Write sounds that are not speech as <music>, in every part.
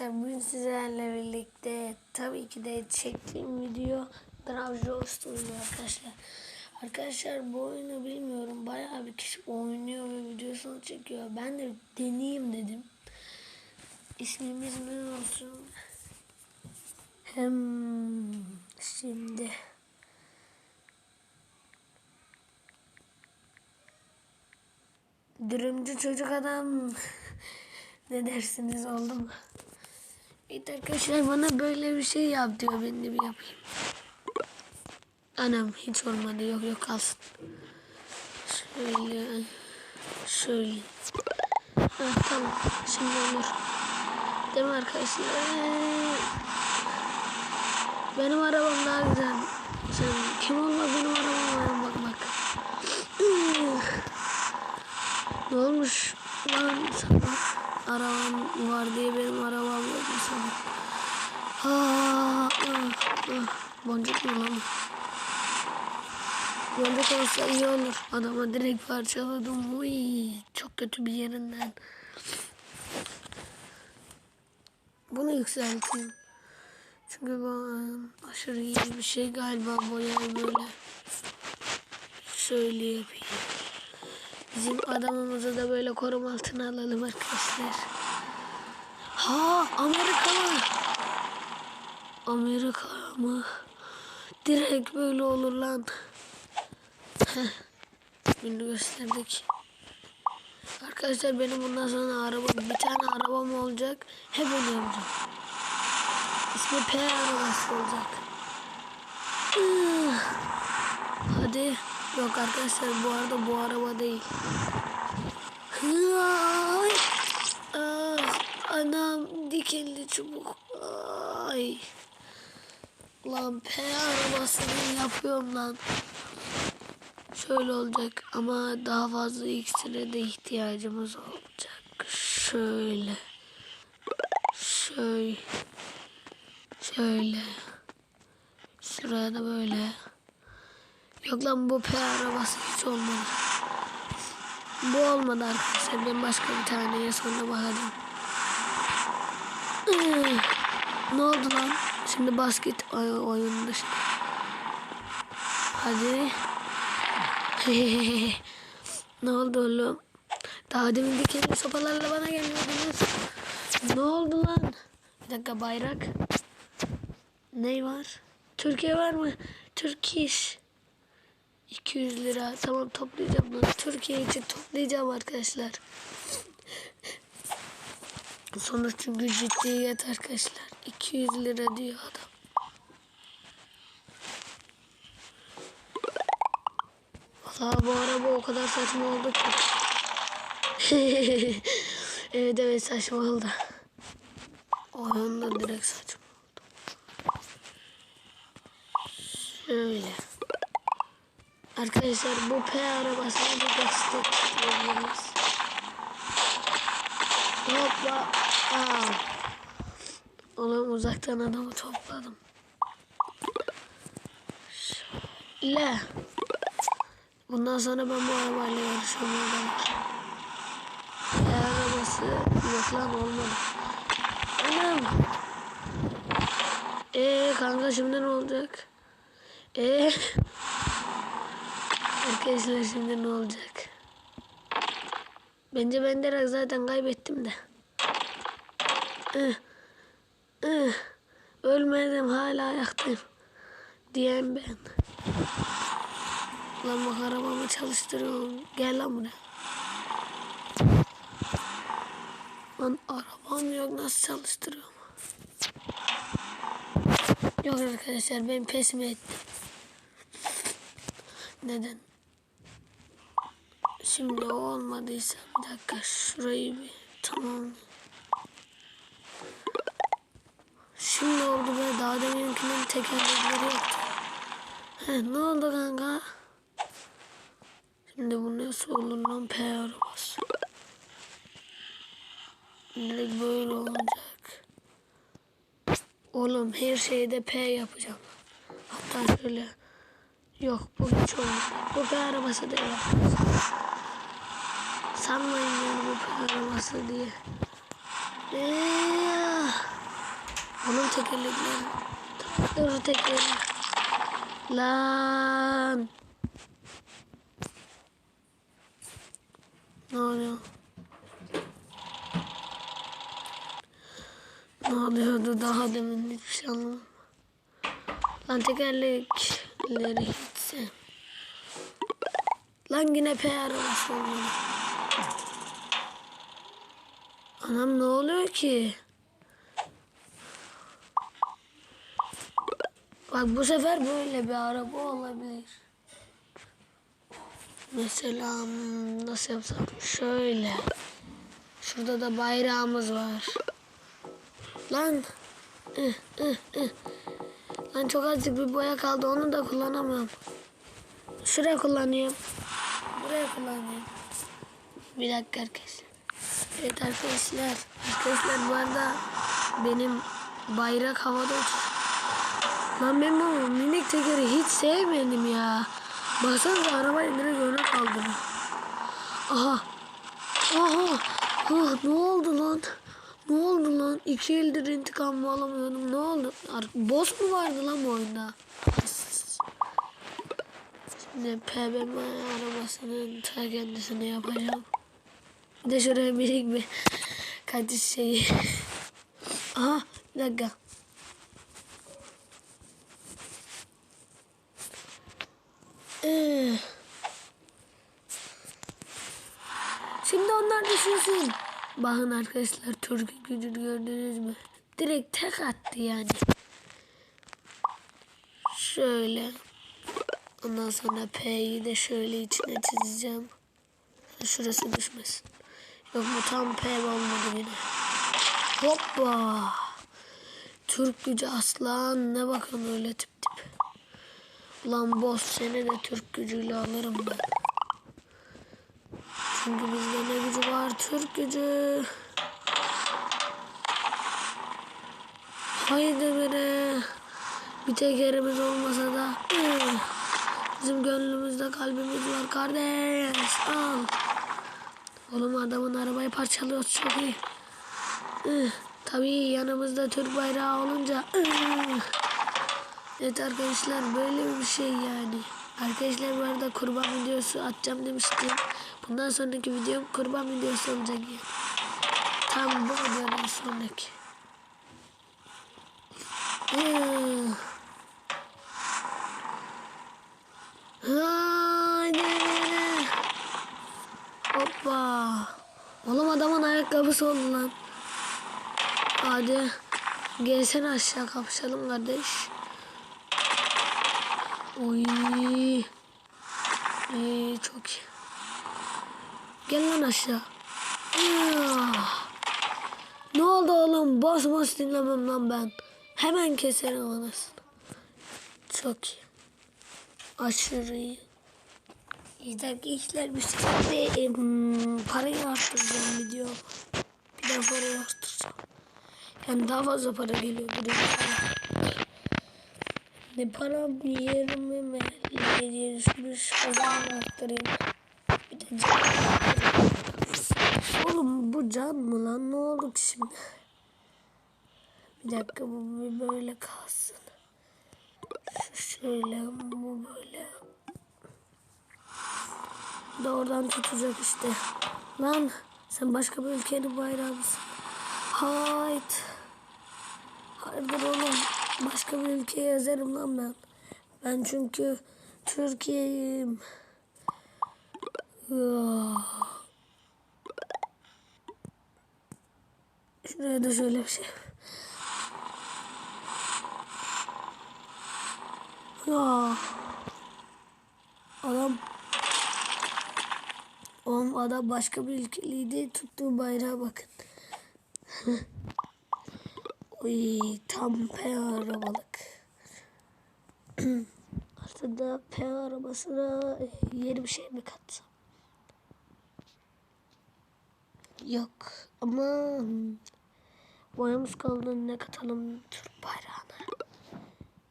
Bugün sizlerle birlikte tabii ki de çektiğim video Draft oluyor arkadaşlar. Arkadaşlar bu oyunu bilmiyorum. Bayağı bir kişi oynuyor ve videosunu çekiyor. Ben de deneyeyim dedim. İsmimiz ne olsun? Hem şimdi Dürümcü çocuk adam <laughs> ne dersiniz oldu mu? Evet arkadaşlar bana böyle bir şey yap diyor ben de bir yapayım. Anam hiç olmadı yok yok kalsın. Şöyle şöyle. Ha, tamam şimdi olur. Değil mi arkadaşlar? Benim arabam daha güzel. Sen kim olma benim arabam var bak bak. Ne olmuş lan sana? Araban var diye benim arabam yok mu sana? Ha, ah, ah. Boncuk mu lan? Boncuk olsa iyi olur. Adama direkt parçaladım. Uy, çok kötü bir yerinden. Bunu yükselteyim. Çünkü bu aşırı iyi bir şey galiba boyayı böyle. Şöyle yapayım. Bizim adamımızı da böyle koruma altına alalım arkadaşlar. Ha Amerika mı? Amerika mı? Direkt böyle olur lan. Bunu gösterdik. Arkadaşlar benim bundan sonra araba bir tane arabam olacak. Hep onu yapacağım. İsmi P arabası olacak. Hadi. Yok arkadaşlar bu arada bu araba değil. Ay. Ah, anam dikenli çubuk. Ay. Lan P arabasını yapıyorum lan. Şöyle olacak ama daha fazla iksire de ihtiyacımız olacak. Şöyle. Şöyle. Şöyle. Şuraya da böyle. Yok lan bu P arabası hiç olmadı. Bu olmadı arkadaşlar. Ben başka bir taneye sonra bakacağım. Ee, <clears throat> ne oldu lan? Şimdi basket oy oyunun dışında. Hadi. <laughs> ne oldu oğlum? Daha demin dikenli sopalarla bana geliyordunuz. Ne oldu lan? Bir dakika bayrak. Ne var? Türkiye var mı? Türkiş. 200 lira. Tamam toplayacağım bunu. Türkiye için toplayacağım arkadaşlar. Sonuç çünkü ciddiyet arkadaşlar. 200 lira diyor adam. Valla bu araba o kadar saçma oldu ki. <laughs> evet evet saçma oldu. Oyunda direkt saçma oldu. Şöyle. Arkadaşlar bu P arabasını bir destekleyebiliriz. Hoppa. Aa. Oğlum uzaktan adamı topladım. Şöyle. Bundan sonra ben bu arabayla yarışamıyorum. P arabası yok lan olmadı. Anam. Eee kanka şimdi ne olacak? Eee Arkadaşlar şimdi ne olacak? Bence ben direkt zaten kaybettim de. Ih, ih, ölmedim hala ayaktayım. Diyen ben. Lan bak arabamı çalıştırıyorum. Gel lan buraya. Lan arabam yok nasıl çalıştırıyorum? Yok arkadaşlar ben pes mi ettim? Neden? Şimdi o olmadıysa bir dakika şurayı bir tamam. Şimdi oldu be daha deminkinin tekerlekleri yoktu. Heh, ne oldu kanka? Şimdi bu nasıl olur lan P arabası? Direkt böyle olacak. Oğlum her şeyde P yapacağım. Hatta şöyle Yok bu hiç olmadı. Bu P arabası değil. Sanmayın yani bu P arabası diye. Eee. Onun tekerlekleri. Traktörü tekerleği. Lan. Ne oluyor? Ne oluyordu daha demin hiçbir şey anlamadım. Lan tekerlekleri hiç Lan yine P arabası olmadı. Anam ne oluyor ki? Bak bu sefer böyle bir araba olabilir. Mesela hmm, nasıl yapsam? Şöyle. Şurada da bayrağımız var. Lan. Ih, ih, ih. Lan çok azıcık bir boya kaldı. Onu da kullanamıyorum. Şuraya kullanıyorum. Buraya kullanıyorum. Bir dakika arkadaşlar. Evet arkadaşlar. Arkadaşlar bu arada benim bayrak havada uçuyor. Lan ben bu minik tekeri hiç sevmedim ya. Baksanıza arabayı direkt öne kaldırın. Aha. Aha. Ah, ne oldu lan? Ne oldu lan? İki eldir intikamımı alamıyordum. Ne oldu? Boss mu vardı lan bu oyunda? Şimdi PBM arabasının ta kendisini yapacağım. Bir de şuraya bir kaçış şeyi. Aha bir dakika. Şimdi onlar düşünsün. Bakın arkadaşlar Türk gücünü gördünüz mü? Direkt tek attı yani. Şöyle. Ondan sonra P'yi de şöyle içine çizeceğim. Şurası düşmesin. Yok bu tam P olmadı yine. Hoppa. Türk gücü aslan. Ne bakın öyle tip Ulan boss seni de Türk gücüyle alırım ben. Çünkü bizde ne gücü var? Türk gücü. Haydi bire. Bir tekerimiz olmasa da. ıh, Bizim gönlümüzde kalbimiz var kardeş. Al. Oğlum adamın arabayı parçalıyoruz çok iyi. Ih, Tabii yanımızda Türk bayrağı olunca. Evet arkadaşlar böyle bir şey yani. Arkadaşlar bu arada kurban videosu atacağım demiştim. Bundan sonraki videom kurban videosu olacak yani. Tam bu videodan sonraki. Haydi. Hoppa. Oğlum adamın ayakkabısı oldu lan. Hadi. Gelsene aşağı kapışalım kardeş. Oy. İyi çok iyi. Gel lan aşağı. Ah. Ne oldu oğlum? Boş boş dinlemem lan ben. Hemen keserim anasını. Çok iyi. Aşırı iyi. İyi işler bir şekilde hmm, parayı arttıracağım video. Bir daha parayı arttıracağım. Yani daha fazla para geliyor bir. Ne para bir yerimi mi diye düşmüş. O zaman. Bir de can. Oğlum bu can mı lan? Ne oldu ki şimdi? Bir dakika bu böyle kalsın. Şu şöyle bu böyle. Doğrudan tutacak işte. Lan sen başka bir ülkenin bayrağı mısın? Hayt. Hayırdır oğlum? Başka bir ülkeye yazarım lan ben. Ben çünkü Türkiye'yim. Ah. Şuraya da şöyle bir şey. Ya. Adam Oğlum adam başka bir ülkeliydi. Tuttuğu bayrağa bakın. <laughs> Oy tam P arabalık. <clears throat> Aslında P arabasına yeni bir şey mi katsam? Yok ama boyamız kaldı ne katalım Türk bayrağına.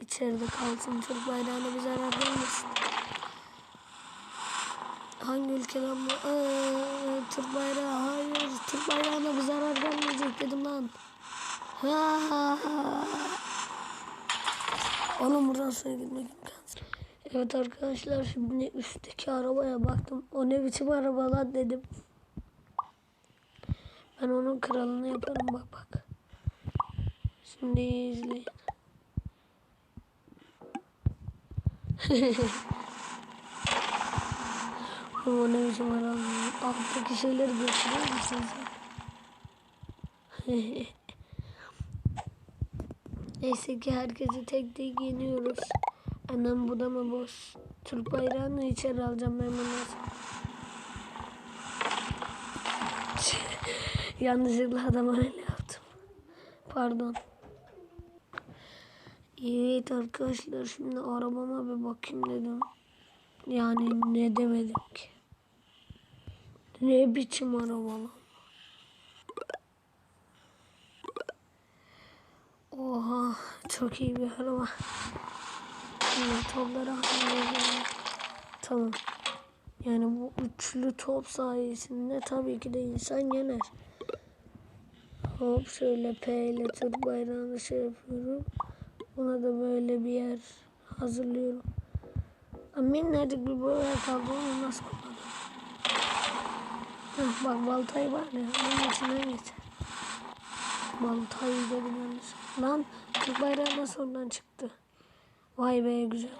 İçeride kalsın Türk bayrağına bir zarar gelmesin. Hangi ülkeden bu? Ee, Türk bayrağı hayır Türk bayrağına bir zarar gelmeyecek dedim lan. Oğlum buradan suya gitmek imkansız. Evet arkadaşlar şimdi üstteki arabaya baktım. O ne biçim araba lan dedim. Ben onun kralını yaparım bak bak. Şimdi izleyin. <laughs> O ne biçim araba. Alttaki şeyleri götürüyor musun sen? <laughs> Neyse ki herkesi tek tek yeniyoruz. Anam bu da mı boş? Türk bayrağını içeri alacağım ben bundan. <laughs> Yanlışlıkla adama öyle yaptım. Pardon. Evet arkadaşlar şimdi arabama bir bakayım dedim. Yani ne demedim ki. Ne biçim araba lan? Oha çok iyi bir araba. Topları halledelim. Tamam. Yani bu üçlü top sayesinde tabii ki de insan yener. Hop şöyle P ile Türk bayrağını şey yapıyorum. Buna da böyle bir yer hazırlıyorum. Minnacık bir boya kaldı onu nasıl kullanırım? Heh, bak baltayı var ya bunun içinden geçer. Baltayı dedim yanlış. Lan Türk bayrağı nasıl oradan çıktı? Vay be güzel.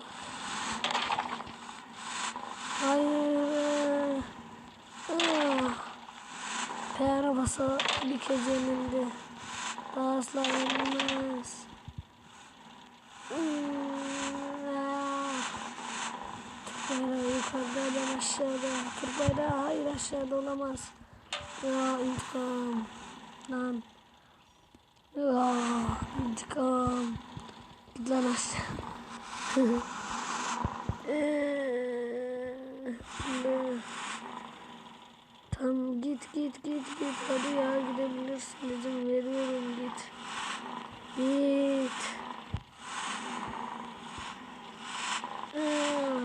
Hayır. Ah. P arabası bir kez yenildi. Daha asla yenilmez. Ah. Türk bayrağı yukarıda ben aşağıda. Türk bayrağı hayır aşağıda olamaz. Ya intikam. Lan. Ya intikam. Git lan aşağı. Tamam git git git git hadi ya gidebilirsin izin veriyorum git. Git. Ah.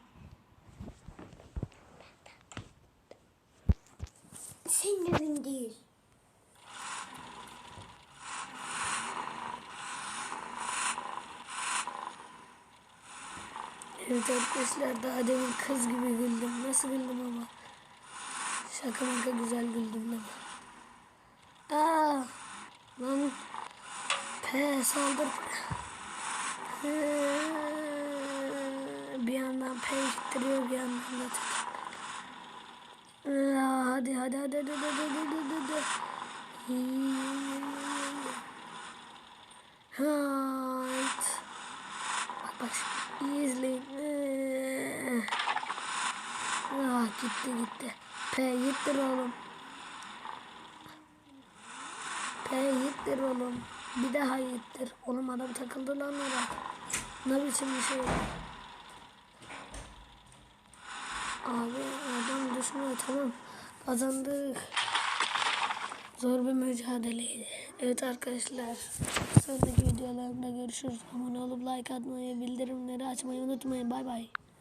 <laughs> arkadaşlar daha demin kız gibi güldüm. Nasıl güldüm ama? Şaka maka güzel güldüm ama. Aa, lan P saldır. bir yandan P gittiriyor bir yandan da tık. Hadi hadi hadi hadi hadi hadi hadi hadi. Hayt. Bak bak. İyi izleyin. Ah gitti gitti. P gittir oğlum. P gittir oğlum. Bir daha gittir. Oğlum adam takıldı lan oraya. Ne biçim bir şey. Abi adam düşmüyor tamam. Kazandık. Zor bir mücadeleydi. Evet arkadaşlar. Sonraki videolarımda görüşürüz. Abone olup like atmayı, bildirimleri açmayı unutmayın. Bay bay.